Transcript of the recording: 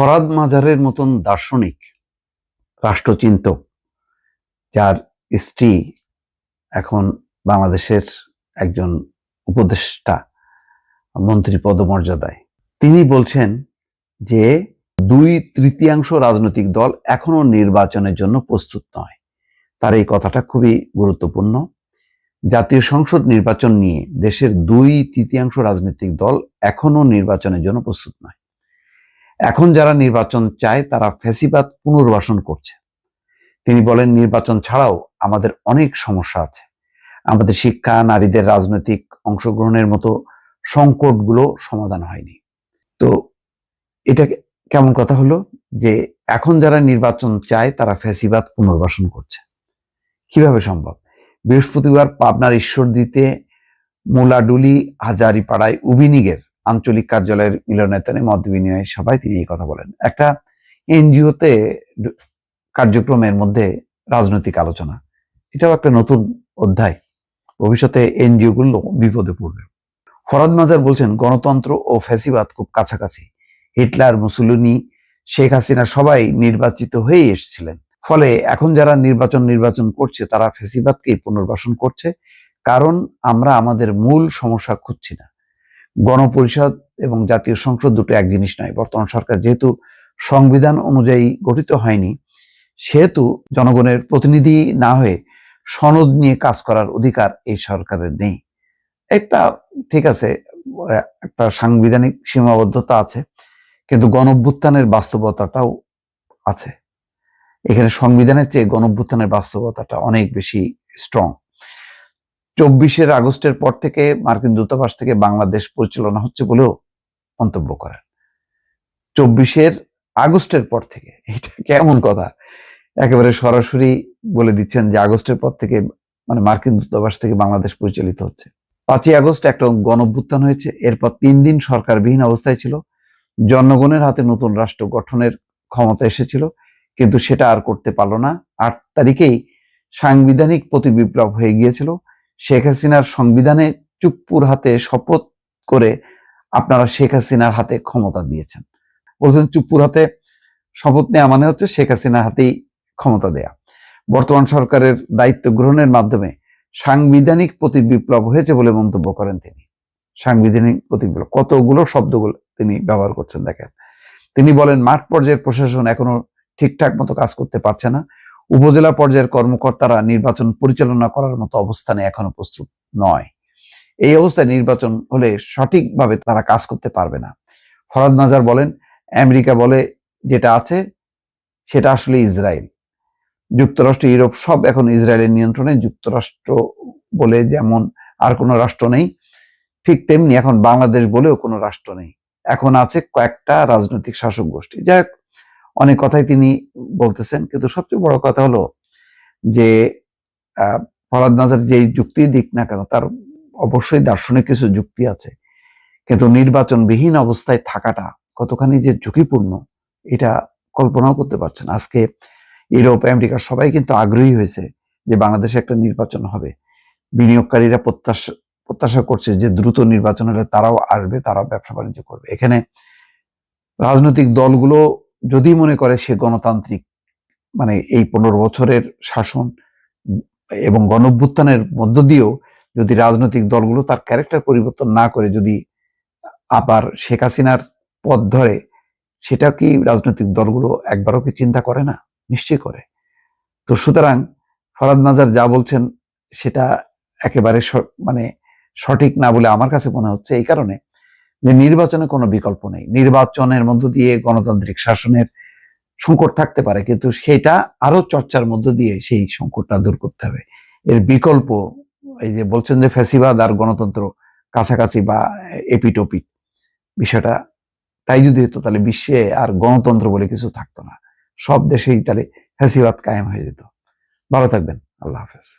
ফরাদ মাজারের মতন দার্শনিক, রাষ্ট্রচিন্তক, যার স্ত্রী এখন বাংলাদেশের একজন উপদেষ্টা, মন্ত্রী পদমর্যাদায়। তিনি বলছেন যে দুই তৃতীয়াংশ রাজনৈতিক দল এখনও নির্বাচনের জন্য প্রস্তুত নয়। তার এই কথাটা খুবই গুরুত্বপূর্ণ। জাতীয় সংসদ নির্বাচন নিয়ে দেশের দুই তৃতীয়াংশ রাজনৈতিক দল এখনও নির্বাচনের জন্য প্রস্তুত নয়। এখন যারা নির্বাচন চায়, তারা ফ্যাসিবাদ পুনর্বাসন করছে। তিনি বলেন, নির্বাচন ছাড়াও আমাদের অনেক সমস্যা আছে। আমাদের শিক্ষা, নারীদের রাজনৈতিক অংশগ্রহণের মতো সংকটগুলো সমাধান হয়নি। তো এটা কেমন কথা হলো? যে এখন যারা নির্বাচন চায়, তারা ফ্যাসিবাদ পুনর্বাসন করছে। কীভাবে সম্ভব? বৃহস্পতিবার পাবনার ঈশ্বরদীতে মোলাডুলি হাজারিপাড়ায় উবিনিগের আঞ্চলিক কার্যালয়ের মিলনায়তনে মত বিনিময় সভায় তিনি এই কথা বলেন। একটা এনজিওতে কার্যক্রমের মধ্যে রাজনৈতিক আলোচনা। এটাও একটা নতুন অধ্যায়। ভবিষ্যতে এনজিও গুলো বিপদে পড়বে। ফরাদ মাজার বলছেন, গণতন্ত্র ও ফ্যাসিবাদ খুব কাছাকাছি। হিটলার, মুসুলিনি, শেখ হাসিনা সবাই নির্বাচিত হয়ে এসেছিলেন। ফলে এখন যারা নির্বাচন নির্বাচন করছে, তারা ফ্যাসিবাদকেই পুনর্বাসন করছে। কারণ আমরা আমাদের মূল সমস্যা খুঁজছি না। গণপরিষদ এবং জাতীয় সংসদ দুটো এক জিনিস নয়। বর্তমান সরকার যেহেতু সংবিধান অনুযায়ী গঠিত হয়নি, সেহেতু জনগণের প্রতিনিধি না হয়ে সনদ নিয়ে কাজ করার অধিকার এই সরকারের নেই। একটা ঠিক আছে, একটা সাংবিধানিক সীমাবদ্ধতা আছে, কিন্তু গণভ্যুত্থানের বাস্তবতাটাও আছে। এখানে সংবিধানের চেয়ে গণভ্যুত্থানের বাস্তবতাটা অনেক বেশি স্ট্রং চব্বিশের আগস্টের পর থেকে মার্কিন দূতাবাস থেকে বাংলাদেশ পরিচালনা হচ্ছে বলেও মন্তব্য করেন। চব্বিশের আগস্টের পর থেকে, এটা কেমন কথা? একেবারে সরাসরি বলে দিচ্ছেন যে আগস্টের পর থেকে মানে মার্কিন দূতাবাস থেকে বাংলাদেশ পরিচালিত হচ্ছে। পাঁচই আগস্ট একটা গণভ্যুত্থান হয়েছে, এরপর তিন দিন সরকারবিহীন অবস্থায় ছিল। জনগণের হাতে নতুন রাষ্ট্র গঠনের ক্ষমতা এসেছিল, কিন্তু সেটা আর করতে পারল না। আট তারিখেই সাংবিধানিক প্রতিবিপ্লব হয়ে গিয়েছিল। শেখ হাসিনার সংবিধানে চুপ্পুর হাতে শপথ করে আপনারা শেখ হাসিনার হাতে ক্ষমতা দিয়েছেন। বলছেন চুপ্পুর হাতে শপথ নেওয়া মানে হচ্ছে শেখ হাসিনার হাতেই ক্ষমতা দেয়া। বর্তমান সরকারের দায়িত্ব গ্রহণের মাধ্যমে সাংবিধানিক প্রতিবিপ্লব হয়েছে বলে মন্তব্য করেন তিনি। সাংবিধানিক প্রতিবিপ্লব, কতগুলো শব্দগুলো তিনি ব্যবহার করছেন দেখেন। তিনি বলেন, মাঠ পর্যায়ের প্রশাসন এখনও ঠিকঠাক মতো কাজ করতে পারছে না। উপজেলা পর্যায়ের কর্মকর্তারা নির্বাচন পরিচালনা করার মতো অবস্থানে এখনও প্রস্তুত নয়। এই অবস্থায় নির্বাচন হলে সঠিকভাবে তারা কাজ করতে পারবে না। ফরাদ নাজার বলেন, আমেরিকা বলে যেটা আছে, সেটা আসলে ইসরায়েল। যুক্তরাষ্ট্র, ইউরোপ সব এখন ইসরায়েলের নিয়ন্ত্রণে। যুক্তরাষ্ট্র বলে যেমন আর কোনো রাষ্ট্র নেই, ঠিক তেমনি এখন বাংলাদেশ বলেও কোনো রাষ্ট্র নেই। এখন আছে কয়েকটা রাজনৈতিক শাসক গোষ্ঠী। যাই অনেক কথাই তিনি বলতেছেন, কিন্তু সবচেয়ে বড় কথা হলো যে ফরাদ নাজার যেই যুক্তি দিক না কেন, তার অবশ্যই দার্শনিক কিছু যুক্তি আছে। কিন্তু নির্বাচনবিহীন অবস্থায় থাকাটা কতখানি যে ঝুঁকিপূর্ণ, এটা কল্পনাও করতে পারছেন আজকে ইউরোপ, আমেরিকা সবাই কিন্তু আগ্রহী হয়েছে যে বাংলাদেশে একটা নির্বাচন হবে। বিনিয়োগকারীরা প্রত্যাশা প্রত্যাশা করছে যে দ্রুত নির্বাচন হলে তারাও আসবে, তারাও ব্যবসা বাণিজ্য করবে। এখানে রাজনৈতিক দলগুলো যদি মনে করে সে গণতান্ত্রিক মানে এই পনেরো বছরের শাসন এবং গণভ্যুত্থানের মধ্য দিয়েও যদি রাজনৈতিক দলগুলো তার ক্যারেক্টার পরিবর্তন না করে, যদি আবার শেখ হাসিনার পথ ধরে, সেটা কি রাজনৈতিক দলগুলো একবারও কি চিন্তা করে না? নিশ্চয়ই করে। তো সুতরাং ফরাদ নাজার যা বলছেন সেটা একেবারে মানে সঠিক না বলে আমার কাছে মনে হচ্ছে এই কারণে যে নির্বাচনে কোনো বিকল্প নেই। নির্বাচনের মধ্য দিয়ে গণতান্ত্রিক শাসনের সংকট থাকতে পারে, কিন্তু সেটা আরও চর্চার মধ্য দিয়ে সেই সংকটটা দূর করতে হবে। এর বিকল্প, এই যে বলছেন যে ফ্যাসিবাদ আর গণতন্ত্র কাছাকাছি বা এপিটোপিট বিষয়টা, তাই যদি হতো তাহলে বিশ্বে আর গণতন্ত্র বলে কিছু থাকতো না। সব দেশেই তাহলে ফ্যাসিবাদ কায়েম হয়ে যেত। ভালো থাকবেন। আল্লাহ হাফেজ।